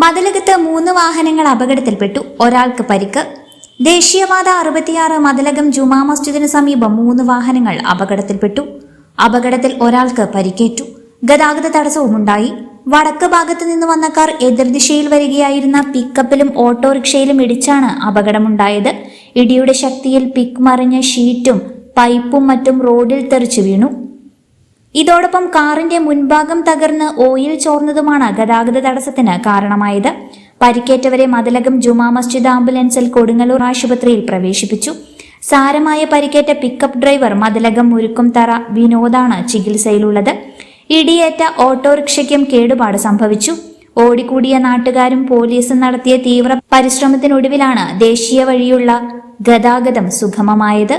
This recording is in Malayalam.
മതിലകത്ത് മൂന്ന് വാഹനങ്ങൾ അപകടത്തിൽപ്പെട്ടു. ഒരാൾക്ക് പരിക്ക്. ദേശീയപാത അറുപത്തിയാറ് മതിലകം ജുമാ മസ്ജിദിന് സമീപം മൂന്ന് വാഹനങ്ങൾ അപകടത്തിൽപ്പെട്ടു. അപകടത്തിൽ ഒരാൾക്ക് പരിക്കേറ്റു. ഗതാഗത തടസ്സവുമുണ്ടായി. വടക്ക് ഭാഗത്ത് നിന്ന് വന്ന കാർ എതിർദിശയിൽ വരികയായിരുന്ന പിക്കപ്പിലും ഓട്ടോറിക്ഷയിലും ഇടിച്ചാണ് അപകടമുണ്ടായത്. ഇടിയുടെ ശക്തിയിൽ പിക്ക് മറിഞ്ഞ ഷീറ്റും പൈപ്പും മറ്റും റോഡിൽ തെറിച്ചു വീണു. ഇതോടൊപ്പം കാറിന്റെ മുൻഭാഗം തകർന്ന് ഓയിൽ ചോർന്നതുമാണ് ഗതാഗത തടസ്സത്തിന് കാരണമായത്. പരിക്കേറ്റവരെ മതിലകം ജുമാ മസ്ജിദ് ആംബുലൻസിൽ കൊടുങ്ങല്ലൂർ ആശുപത്രിയിൽ പ്രവേശിപ്പിച്ചു. സാരമായ പരിക്കേറ്റ പിക്കപ്പ് ഡ്രൈവർ മതിലകം മുരുക്കും തറ വിനോദാണ് ചികിത്സയിലുള്ളത്. ഇടിയേറ്റ ഓട്ടോറിക്ഷയ്ക്കും കേടുപാട് സംഭവിച്ചു. ഓടിക്കൂടിയ നാട്ടുകാരും പോലീസും നടത്തിയ തീവ്ര പരിശ്രമത്തിനൊടുവിലാണ് ദേശീയ വഴിയുള്ള ഗതാഗതം സുഗമമായത്.